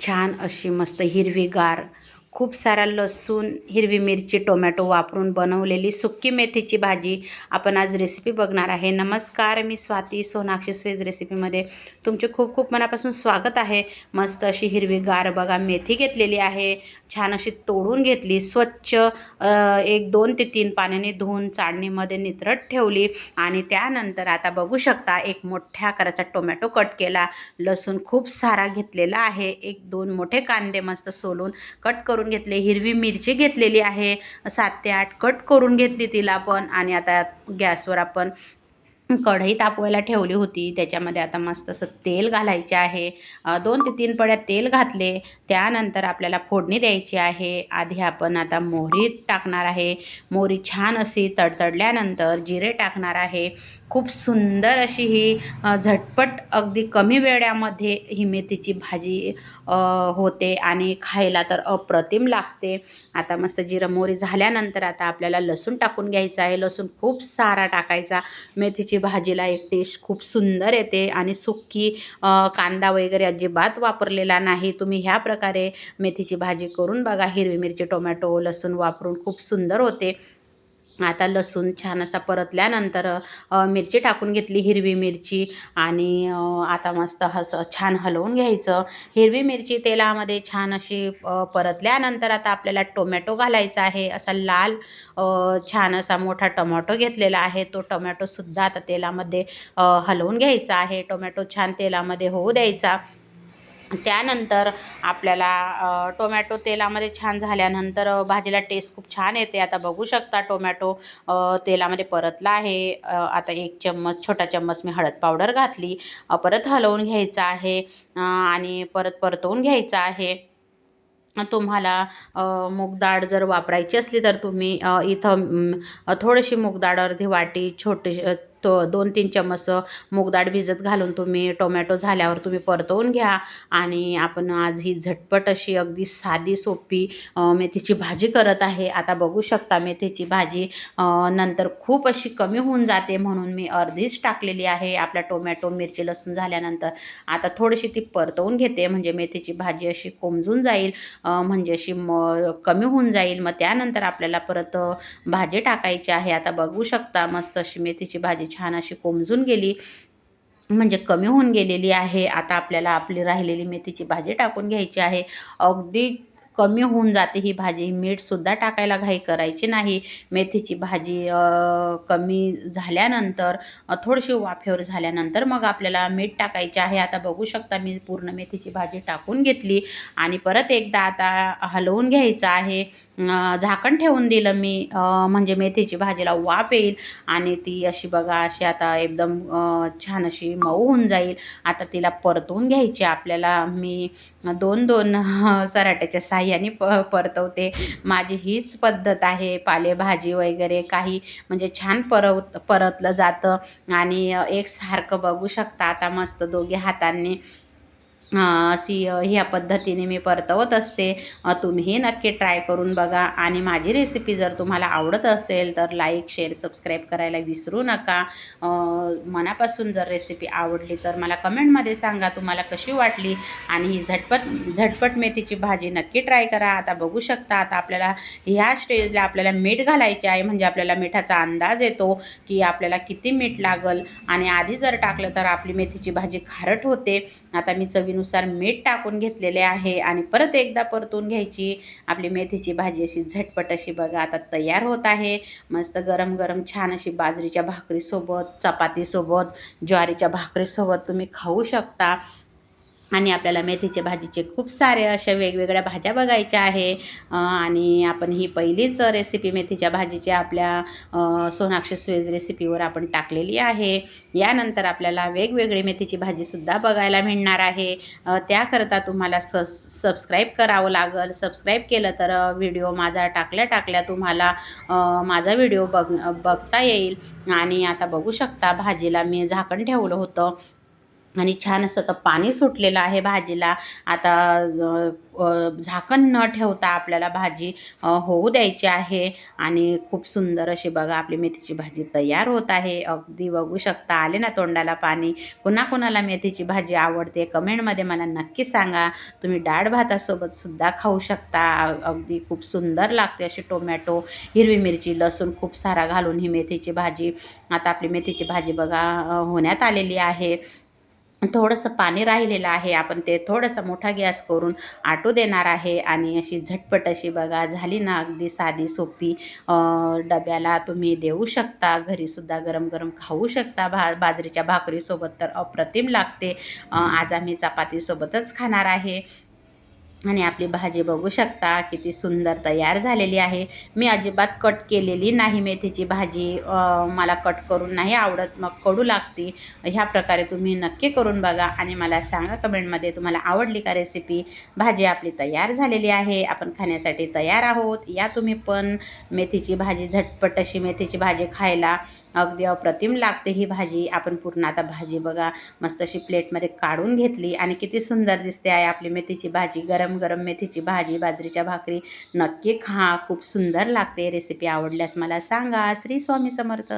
छान अशी मस्त हिरवीगार खूप सारा लसूण हिरवी मिरची टोमॅटो वापरून बनवलेली सुक्की मेथीची भाजी आपण आज रेसिपी बघणार आहे. नमस्कार मी स्वाती सोनाक्षी स्वेज रेसिपीमध्ये तुमचे खूप खूप मनापासून स्वागत आहे. मस्त अशी हिरवी गार बघा मेथी घेतलेली आहे. छान अशी तोडून घेतली स्वच्छ एक दोन ते तीन पाण्याने धुवून चाळणीमध्ये नितरट ठेवली आणि त्यानंतर आता बघू शकता एक मोठ्या आकाराचा टोमॅटो कट केला. लसूण खूप सारा घेतलेला आहे. एक दोन मोठे कांदे मस्त सोलून कट करून घेतले हिरवी मिरची घेतलेली आहे. सात ते आठ कट करून घेतली तिला पण आणि आता गॅसवर आपण कढई तापवायला ठेवली होती. त्याच्यामध्ये आता मस्त असं तेल घालायचे आहे. दोन ते तीन पड्या तेल घातले. त्यानंतर आपल्याला फोडणी द्यायची आहे. आधी आपण आता मोहरी टाकणार आहे. मोहरी छान अशी तडतडल्यानंतर जिरे टाकणार आहे. खूप सुंदर अशी ही झटपट अगदी कमी वेळामध्ये ही मेथीची भाजी होते आणि खायला तर अप्रतिम लागते. आता मस्त जिरं मोहरी झाल्यानंतर आता आपल्याला लसूण टाकून घ्यायचं आहे. लसूण खूप सारा टाकायचा. मेथीची भाजीला एक टेस्ट खूप सुंदर येते आणि सुक्की कांदा वगैरे अजिबात वापरलेला नाही. तुम्ही ह्या प्रकारे मेथीची भाजी करून बघा. हिरवी मिरची टोमॅटो लसूण वापरून खूप सुंदर होते. आता लसूण छान असा परतल्यानंतर मिरची टाकून घेतली हिरवी मिरची आणि आता मस्त हस छान हलवून घ्यायचं. हिरवी मिरची तेलामध्ये छान अशी परतल्यानंतर आता आपल्याला टोमॅटो घालायचा आहे. असा लाल छान असा मोठा टोमॅटो घेतलेला आहे. तो टोमॅटोसुद्धा आता तेलामध्ये हलवून घ्यायचा आहे. टोमॅटो छान तेलामध्ये होऊ द्यायचा. त्यानंतर आपल्याला टोमॅटो तेलामध्ये छान झाल्यानंतर भाजीला टेस्ट खूप छान येते. आता बघू शकता टोमॅटो तेलामध्ये परतला आहे. आता एक चम्मच छोटा चम्मच मी हळद पावडर घातली. परत हलवून घ्यायचं आहे. आणि परत परतवून घ्यायचं आहे. तुम्हाला मूग डाळ जर वापरायची असली तर तुम्ही इथं थोडीशी मूग डाळ अर्धी वाटी छोटी तो दोन तीन चम्मच मूगडाळ भिजत घालून तुम्ही टोमॅटो झाल्यावर तुम्ही परतवून घ्या. आणि आपण आज ही झटपट अशी अगदी साधी सोपी मेथीची भाजी करत आहे. आता बघू शकता मेथीची भाजी नंतर खूप अशी कमी होऊन जाते म्हणून मी अर्धीच टाकलेली आहे. आपल्या टोमॅटो मिरची लसूण झाल्यानंतर आता थोडीशी ती परतवून घेते. म्हणजे मेथीची भाजी अशी कोमजून जाईल म्हणजे अशी म कमी होऊन जाईल. मग त्यानंतर आपल्याला परत भाजी टाकायची आहे. आता बघू शकता मस्त अशी मेथीची भाजी छान अशी कोमजून गेली. म्हणजे कमी होऊन गेलेली आहे. आता आपल्याला आपली राहिलेली मेथीची भाजी टाकून घ्यायची आहे. अगदी कमी होऊन जाते. ही भाजी मीठसुद्धा टाकायला घाई करायची नाही. मेथीची भाजी कमी झाल्यानंतर थोडीशी वाफेवर झाल्यानंतर मग आपल्याला मीठ टाकायचे आहे. आता बघू शकता मी पूर्ण मेथीची भाजी टाकून घेतली. आणि परत एकदा आता हलवून घ्यायचं आहे. झाकण ठेवून दिलं मी. म्हणजे मेथीची भाजीला वाफ येईल. आणि ती अशी बघा अशी आता एकदम छान अशी मऊ होऊन जाईल. आता तिला परतवून घ्यायची आपल्याला. मी दोन दोन सराट्याच्या साह्याने प परतवते. माझी हीच पद्धत आहे पालेभाजी वगैरे काही म्हणजे छान परव परतलं जातं. आणि एकसारखं बघू शकता आता मस्त दोघे हातांनी अशी ह्या पद्धतीने मी परतवत असते. तुम्ही नक्की ट्राय करून बघा. आणि माझी रेसिपी जर तुम्हाला आवडत असेल तर लाईक शेअर सबस्क्राईब करायला विसरू नका. मनापासून जर रेसिपी आवडली तर मला कमेंटमध्ये सांगा तुम्हाला कशी वाटली. आणि ही झटपट झटपट मेथीची भाजी नक्की ट्राय करा. आता बघू शकता आता आपल्याला ह्या स्टेजला आपल्याला मीठ घालायचे आहे. म्हणजे आपल्याला मिठाचा अंदाज येतो की आपल्याला किती मीठ लागल. आणि आधी जर टाकलं तर आपली मेथीची भाजी खारट होते. आता मी चवीनुसार मीठ टाकून घेतलेले आहे आणि परत एकदा परतून घ्यायची. आपली मेथीची भाजी अशी झटपट अशी बघा आता तयार होत आहे. मस्त गरम गरम छान अशी बाजरीच्या भाकरीसोबत चपातीसोबत ज्वारीच्या भाकरीसोबत तुम्ही खाऊ शकता. आणि आपल्याला मेथीचे भाजीचे खूप सारे अशा वेगवेगळ्या भाज्या बघायच्या आहे. आणि आपण ही पहिलीच रेसिपी मेथीच्या भाजीची आपल्या सोनाक्षी स्वेज रेसिपीवर आपण टाकलेली आहे. यानंतर आपल्याला वेगवेगळी मेथीची भाजीसुद्धा बघायला मिळणार आहे. त्याकरता तुम्हाला स सबस्क्राईब करावं लागेल. सबस्क्राईब केलं तर व्हिडिओ माझा टाकल्या टाकल्या तुम्हाला माझा व्हिडिओ बघ बघता येईल. आणि आता बघू शकता भाजीला मी झाकण ठेवलं होतं. आणि छान असं तर पाणी सुटलेलं आहे भाजीला. आता झाकण न ठेवता आपल्याला भाजी होऊ द्यायची आहे. आणि खूप सुंदर अशी बघा आपली मेथीची भाजी तयार होत आहे. अगदी बघू शकता आले ना तोंडाला पाणी. कुणा कुणाला मेथीची भाजी आवडते कमेंटमध्ये मला नक्की सांगा. तुम्ही डाळ भातासोबत सुद्धा खाऊ शकता. अगदी खूप सुंदर लागते अशी टोमॅटो हिरवी मिरची लसूण खूप सारा घालून ही मेथीची भाजी. आता आपली मेथीची भाजी बघा होण्यात आलेली आहे. थोडंसं पाणी राहिलेलं आहे. आपण ते थोडंसं मोठा गॅस करून आटू देणार आहे. आणि अशी झटपट अशी बघा झाली ना अगदी साधी सोपी डब्याला तुम्ही देऊ शकता. घरीसुद्धा गरम गरम खाऊ शकता. भा बाजरीच्या भाकरीसोबत तर अप्रतिम लागते. आज आम्ही चपातीसोबतच खाणार आहे. आणि आपली भाजी बघू शकता किती सुंदर तयार झालेली आहे. मी अजिबात कट केलेली नाही मेथीची भाजी. मला कट करून नाही आवडत मग कडू लागते. ह्या प्रकारे तुम्ही नक्की करून बघा आणि मला सांगा कमेंटमध्ये तुम्हाला आवडली का रेसिपी भाजी आपली तयार झालेली आहे आपण खाण्यासाठी तयार आहोत. या तुम्ही पण मेथीची भाजी झटपट अशी मेथीची भाजी खायला अगदी अप्रतिम लागते ही भाजी. आपण पूर्ण आता भाजी बघा मस्त अशी प्लेटमध्ये काढून घेतली आणि किती सुंदर दिसते आहे आपली मेथीची भाजी. गरम गरम गरम मेथीची भाजी बाजरीच्या भाकरी. नक्की खा खूप सुंदर लागते रेसिपी आवडल्यास मला सांगा. श्री स्वामी समर्थ.